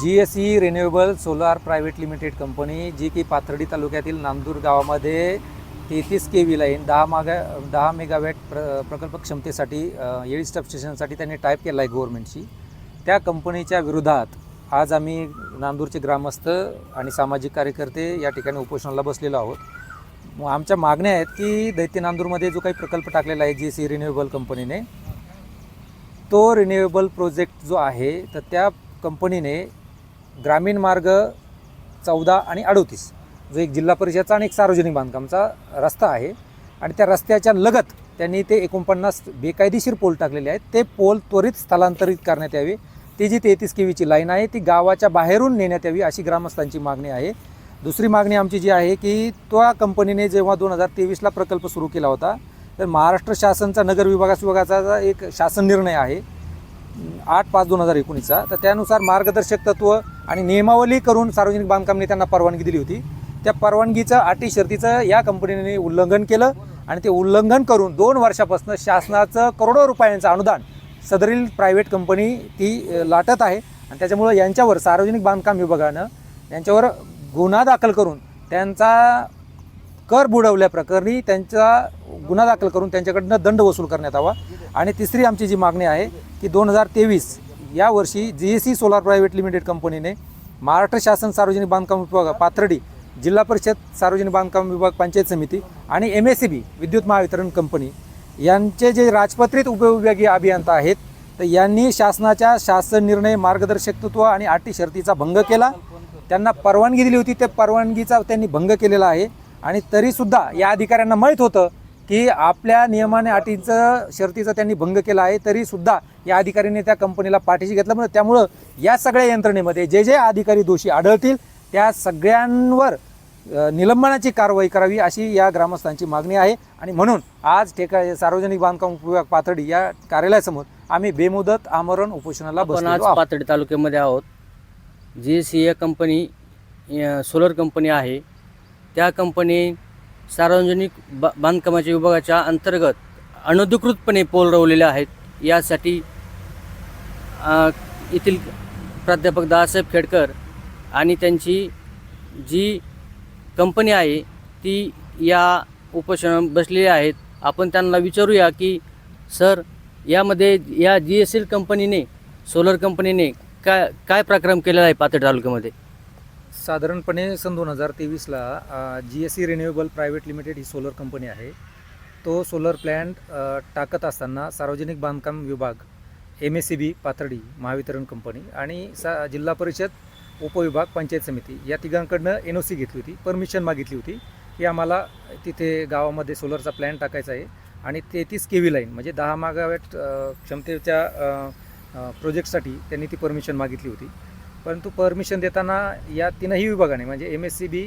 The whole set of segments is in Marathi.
G S E renewable solar private limited company जी की पाथर्डी तालुक्यातील नांदूर गावामध्ये तेहतीस के व्ही लाईन दहा मागा दहा मेगावॅट प्र प्रकल्प क्षमतेसाठी अ, येळी स्टेशनसाठी त्यांनी टाईप केला आहे गव्हर्नमेंटशी त्या कंपनीच्या विरोधात आज आम्ही नांदूरचे ग्रामस्थ आणि सामाजिक कार्यकर्ते या ठिकाणी उपोषणाला बसलेलो आहोत. मग आमच्या मागण्या आहेत की दैत्य नांदूरमध्ये जो काही प्रकल्प टाकलेला आहे जी सी रिन्युएबल कंपनीने तो रिन्युएबल प्रोजेक्ट जो आहे तर त्या कंपनीने ग्रामीण मार्ग चौदा आणि अडोतीस जो एक जिल्हा परिषदचा आणि एक सार्वजनिक बांधकामचा रस्ता आहे. आणि त्या रस्त्याच्या लगत त्यांनी ते एकोणपन्नास बेकायदेशीर पोल टाकलेले आहेत. ते पोल त्वरित स्थलांतरित करण्यात यावे. ती जी तेहतीस केवीची लाईन आहे ती गावाच्या बाहेरून नेण्यात यावी अशी ग्रामस्थांची मागणी आहे. दुसरी मागणी आमची जी आहे की त्या कंपनीने जेव्हा दोन हजार तेवीसला प्रकल्प सुरू केला होता तर महाराष्ट्र शासनचा नगर विभागास विभागाचा एक शासन निर्णय आहे. आठ पाच दोन हजार एकोणीसचा. तर त्यानुसार मार्गदर्शक तत्व आणि नियमावली करून सार्वजनिक बांधकामने त्यांना परवानगी दिली होती. त्या परवानगीचं अटी शर्तीचं या कंपनीने उल्लंघन केलं आणि ते उल्लंघन करून दोन वर्षापासून शासनाचं करोडो रुपयांचं अनुदान सदरील प्रायव्हेट कंपनी ती लाटत आहे. आणि त्याच्यामुळं यांच्यावर सार्वजनिक बांधकाम विभागानं यांच्यावर गुन्हा दाखल करून त्यांचा कर बुडवल्याप्रकरणी त्यांचा गुन्हा दाखल करून त्यांच्याकडनं दंड वसूल करण्यात यावा आणि तिसरी आमची जी मागणी आहे की दोन हजार तेवीस या वर्षी G S C solar private limited कंपनीने महाराष्ट्र शासन सार्वजनिक बांधकाम विभाग पाथर्डी जिल्हा परिषद सार्वजनिक बांधकाम विभाग पंचायत समिती आणि एम एस सी बी विद्युत महावितरण कंपनी यांचे जे राजपत्रित उपविभागीय अभियंता आहेत तर यांनी शासनाच्या शासन निर्णय मार्गदर्शक तत्व आणि अटी शर्तीचा भंग केला. त्यांना परवानगी दिली होती त्या परवानगीचा त्यांनी भंग केलेला आहे. आणि तरीसुद्धा या अधिकाऱ्यांना माहीत होतं की आपल्या नियमाने अटीचं शर्तीचा त्यांनी भंग केला आहे तरीसुद्धा या अधिकाऱ्यांनी त्या कंपनीला पाठीशी घेतलं. म्हणून त्यामुळं या सगळ्या यंत्रणेमध्ये जे जे अधिकारी दोषी आढळतील त्या सगळ्यांवर निलंबनाची कारवाई करावी अशी या ग्रामस्थांची मागणी आहे. आणि म्हणून आज ठेका सार्वजनिक बांधकाम विभाग पाथर्डी या कार्यालयासमोर आम्ही बेमुदत आमरण उपोषणाला आपण आज आहोत. पाथर्डी तालुक्यामध्ये आहोत. जी सी ए कंपनी अ, सोलर कंपनी आहे त्या कंपनी सार्वजनिक बा बांधकामाच्या विभागाच्या अंतर्गत अनधिकृतपणे पोल रवलेले आहेत. यासाठी येथील प्राध्यापक दादासाहेब खेडकर आणि त्यांची जी कंपनी आहे ती या उपोषण बसलेली आहेत. आपण त्यांना विचारूया की सर यामध्ये या जी एस एल कंपनीने सोलर कंपनीने काय काय प्रक्रम केलेला आहे पाथर्डी तालुक्यामध्ये? साधारणपणे सन दोन हजार तेवीसला G S C renewable private limited ही सोलर कंपनी आहे. तो सोलर प्लॅन्ट टाकत असताना सार्वजनिक बांधकाम विभाग M S C B Pathardi Mahavitaran company आणि सा जिल्हा परिषद उपविभाग पंचायत समिती या तिघांकडनं एन ओ सी घेतली होती परमिशन मागितली होती की आम्हाला तिथे गावामध्ये सोलरचा प्लॅन टाकायचा आहे आणि तेहतीस के व्ही लाईन म्हणजे दहा मागावॅट क्षमतेच्या प्रोजेक्टसाठी त्यांनी ती परमिशन मागितली होती. परंतु परमिशन देताना या तीनही विभागाने म्हणजे एम एस सी बी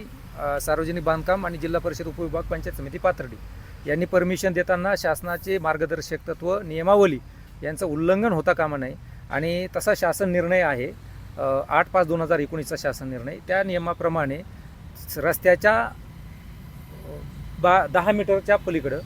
सार्वजनिक बांधकाम आणि जिल्हा परिषद उपविभाग पंचायत समिती पाथर्डी यांनी परमिशन देताना शासनाचे मार्गदर्शक तत्व नियमावली यांचं उल्लंघन होता कामा नये. आणि तसा शासन निर्णय आहे आठ पाच दोन हजार एकोणीसचा शासन निर्णय. त्या नियमाप्रमाणे रस्त्याच्या बा दहा मीटरच्या पलीकडं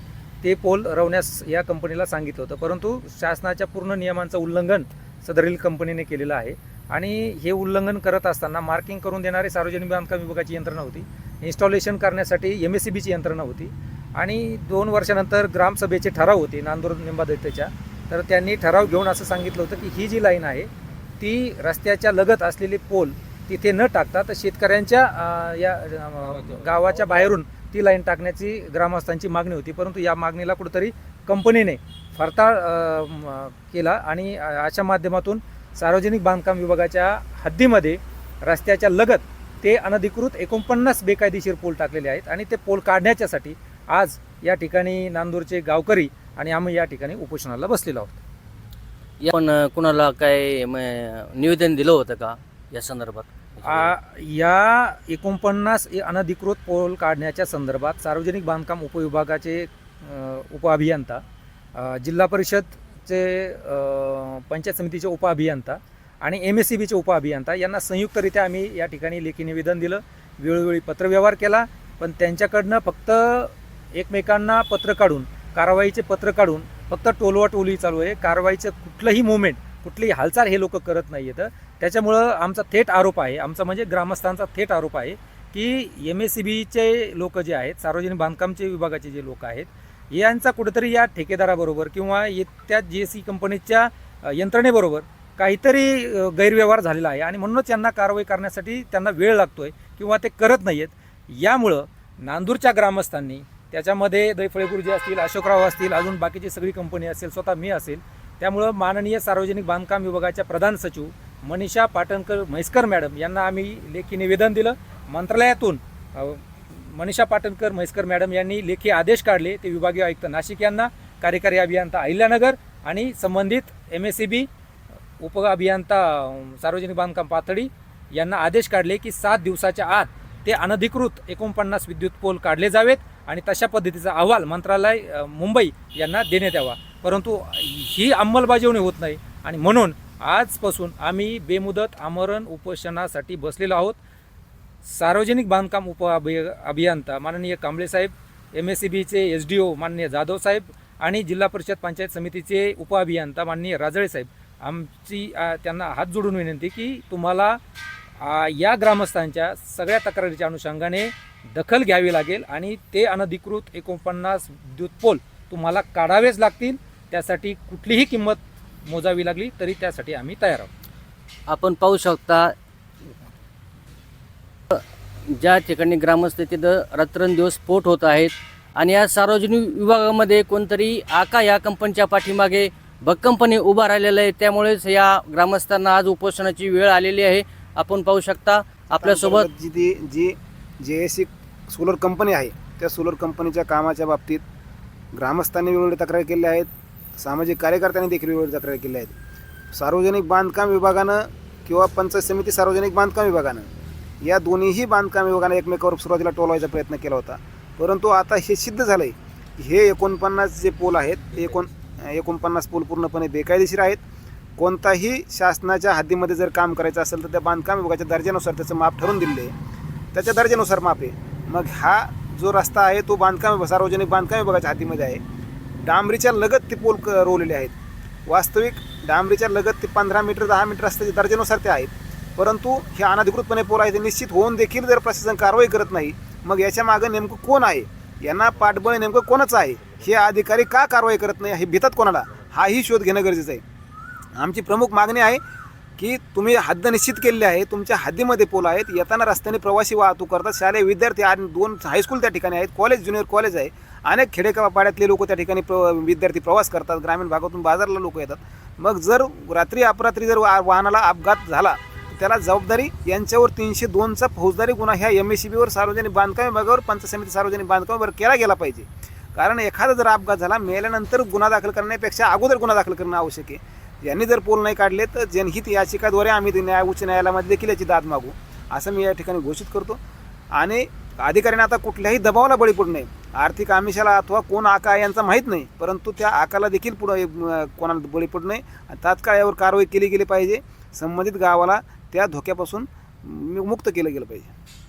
ते पोल रवण्यास या कंपनीला सांगितलं होतं. परंतु शासनाच्या पूर्ण नियमांचं उल्लंघन सदरील कंपनीने केलेलं आहे. आणि हे उल्लंघन करत असताना मार्किंग करून देणारे सार्वजनिक बांधकाम विभागाची यंत्रणा होती. इन्स्टॉलेशन करण्यासाठी एम एस सी बीची यंत्रणा होती. आणि दोन वर्षानंतर ग्रामसभेचे ठराव होते नांदूर निंबादत्तेच्या तर त्यांनी ठराव घेऊन असं सांगितलं होतं की ही जी लाईन आहे ती रस्त्याच्या लगत असलेली पोल तिथे न टाकता तर शेतकऱ्यांच्या या गावाच्या बाहेरून ती लाईन टाकण्याची ग्रामस्थांची मागणी होती. परंतु या मागणीला कुठंतरी कंपनीने फरताळ केला आणि अशा माध्यमातून सार्वजनिक बांधकाम विभागाच्या हद्दीमध्ये रस्त्याच्या लगत ते अनधिकृत एकोणपन्नास बेकायदेशीर पोल टाकलेले आहेत आणि ते पोल काढण्याच्यासाठी आज या ठिकाणी नांदूरचे गावकरी आणि आम्ही या ठिकाणी उपोषणाला बसलेलो आहोत. आपण कुणाला काय निवेदन दिलं होतं का या संदर्भात? आ, या एकोणपन्नास अनधिकृत पोल काढण्याच्या संदर्भात सार्वजनिक बांधकाम उपविभागाचे उपअभियंता जिल्हा परिषदचे चे पंचायत समितीचे उपअभियंता आणि एम एस सी बीचे उपअभियंता यांना संयुक्तरित्या आम्ही या ठिकाणी लेखी निवेदन दिलं. वेळोवेळी पत्रव्यवहार केला पण त्यांच्याकडनं फक्त एकमेकांना पत्र काढून कारवाईचे पत्र काढून फक्त टोलवा टोली चालू आहे. कारवाईचं कुठलंही मुवमेंट कुठलीही हालचाल हे लोक करत नाही आहेत. त्याच्यामुळं आमचा थेट आरोप आहे आमचा म्हणजे ग्रामस्थांचा थेट आरोप आहे की एम एस सी बीचे लोक जे आहेत सार्वजनिक बांधकामचे विभागाचे जे लोक आहेत यांचा कुठेतरी या ठेकेदाराबरोबर किंवा ये- त्या जी एस सी कंपनीच्या यंत्रणेबरोबर काहीतरी गैरव्यवहार झालेला आहे आणि म्हणूनच यांना कारवाई करण्यासाठी त्यांना वेळ लागतोय किंवा ते करत नाही आहेत यामुळं नांदूरच्या ग्रामस्थांनी त्याच्यामध्ये दैफळेपूर जे असतील अशोकराव असतील अजून बाकीची सगळी कंपनी असेल स्वतः मी असेल त्यामुळं माननीय सार्वजनिक बांधकाम विभागाच्या प्रधान सचिव मनीषा पाटणकर म्हैसकर मॅडम यांना आम्ही लेखी निवेदन दिलं. मंत्रालयातून मनीषा पाटणकर म्हैसकर मॅडम यांनी लेखी आदेश काढले. ते विभागीय आयुक्त नाशिक यांना कार्यकारी अभियंता अहिल्यानगर आणि संबंधित एम एस सी बी उप अभियंता सार्वजनिक बांधकाम पातळी यांना आदेश काढले की सात दिवसाच्या आत ते अनधिकृत एकोणपन्नास विद्युत पोल काढले जावेत आणि तशा पद्धतीचा अहवाल मंत्रालय मुंबई यांना देण्यात यावा. परंतु ही अंमलबजावणी होत नाही आणि म्हणून आजपासून आम्ही बेमुदत आमरण उपोषणासाठी बसलेलो आहोत. सार्वजनिक बांधकाम उप अभिय अभियंता माननीय कांबळे साहेब एम एस सी बीचे एस डी ओ माननीय जाधव साहेब आणि जिल्हा परिषद पंचायत समितीचे उप अभियंता माननीय राजळे साहेब. आमची त्यांना हात जोडून विनंती की तुम्हाला या ग्रामस्थांच्या सगळ्या तक्रारीच्या अनुषंगाने दखल घ्यावी लागेल आणि ते अनधिकृत एकोणपन्नास विद्युत पोल तुम्हाला काढावेच लागतील. त्यासाठी कुठलीही किंमत मोजावी लागली तरी त्यासाठी आम्ही तयार आहोत. आपण पाहू शकता ज्या ठिकाणी ग्रामस्थ तिथं रात्रंदिवस स्फोट होत आहेत. आणि या सार्वजनिक विभागामध्ये कोणतरी आका या कंपनीच्या पाठीमागे भक्कमपणे उभा राहिलेला आहे. त्यामुळेच या ग्रामस्थांना आज उपोषणाची वेळ आलेली आहे. आपण पाहू शकता आपल्यासोबत जी ती जी जे एस सी सोलर कंपनी आहे त्या सोलर कंपनीच्या कामाच्या बाबतीत ग्रामस्थांनी वेगवेगळी तक्रारी केल्या आहेत. सामाजिक कार्यकर्त्यांनी देखील वेगवेगळ्या तक्रारी केल्या आहेत. सार्वजनिक बांधकाम विभागानं किंवा पंचायत समिती सार्वजनिक बांधकाम विभागानं या दोन्हीही बांधकाम विभागाने एकमेकावर सुरुवातीला टोलवायचा प्रयत्न केला होता. परंतु आता हे सिद्ध झालं आहे हे एकोणपन्नास जे पूल आहेत एकोण एकोणपन्नास पूल पूर्णपणे बेकायदेशीर आहेत. कोणताही शासनाच्या हद्दीमध्ये जर काम करायचं असेल तर त्या बांधकाम विभागाच्या दर्जानुसार त्याचं माप ठरवून दिलेलं आहे. त्याच्या दर्जानुसार माप आहे. मग हा जो रस्ता आहे तो बांधकाम विभाग सार्वजनिक बांधकाम विभागाच्या हद्दीमध्ये आहे. डांबरीच्या लगत ते पोल क- रोवलेले आहेत. वास्तविक डांबरीच्या लगत ते पंधरा मीटर दहा मीटर रस्त्याच्या दर्जानुसार ते आहेत. परंतु हे अनधिकृतपणे पोल आहे ते निश्चित होऊन देखील जर प्रशासन कारवाई करत नाही मग याच्या मागं नेमकं कोण आहे? यांना पाठबळ नेमकं कोणाचं आहे? हे अधिकारी का कारवाई करत नाही? हे भितात कोणाला? हाही शोध घेणं गरजेचं आहे. आमची प्रमुख मागणी आहे की तुम्ही हद्द निश्चित केलेली आहे तुमच्या हद्दीमध्ये पोल आहेत येताना रस्त्याने प्रवासी वाहतूक करतात शालेय विद्यार्थी आणि दोन हायस्कूल त्या ठिकाणी आहेत कॉलेज ज्युनियर कॉलेज आहे. अनेक खेडेपाड्यातले लोक त्या ठिकाणी प्र विद्यार्थी प्रवास करतात ग्रामीण भागातून बाजारला लोक येतात. मग जर रात्री अपरात्री जर वा वाहनाला अपघात झाला त्याला जबाबदारी यांच्यावर तीनशे दोनचा फौजदारी गुन्हा ह्या एम एस सी बीवर सार्वजनिक बांधकाम विभागावर पंच समिती सार्वजनिक बांधकाम केला गेला पाहिजे. कारण एखादा जर अपघात झाला मेल्यानंतर गुन्हा दाखल करण्यापेक्षा अगोदर गुन्हा दाखल करणं आवश्यक आहे. यांनी जर पोल नाही काढले तर जनहित याचिकाद्वारे आम्ही ते न्याय उच्च न्यायालयामध्ये देखील याची दाद मागू. असं मी या ठिकाणी घोषित करतो. आणि अधिकाऱ्यांना आता कुठल्याही दबावाला बळी पडू नये. आर्थिक आमिषाला अथवा कोण आका आहे यांचा माहीत नाही परंतु त्या आकाला देखील पुढं कोणाला बळी पडू नये. तात्काळ यावर कारवाई केली गेली पाहिजे. संबंधित गावाला त्या धोक्यापासून मुक्त केलं गेलं पाहिजे.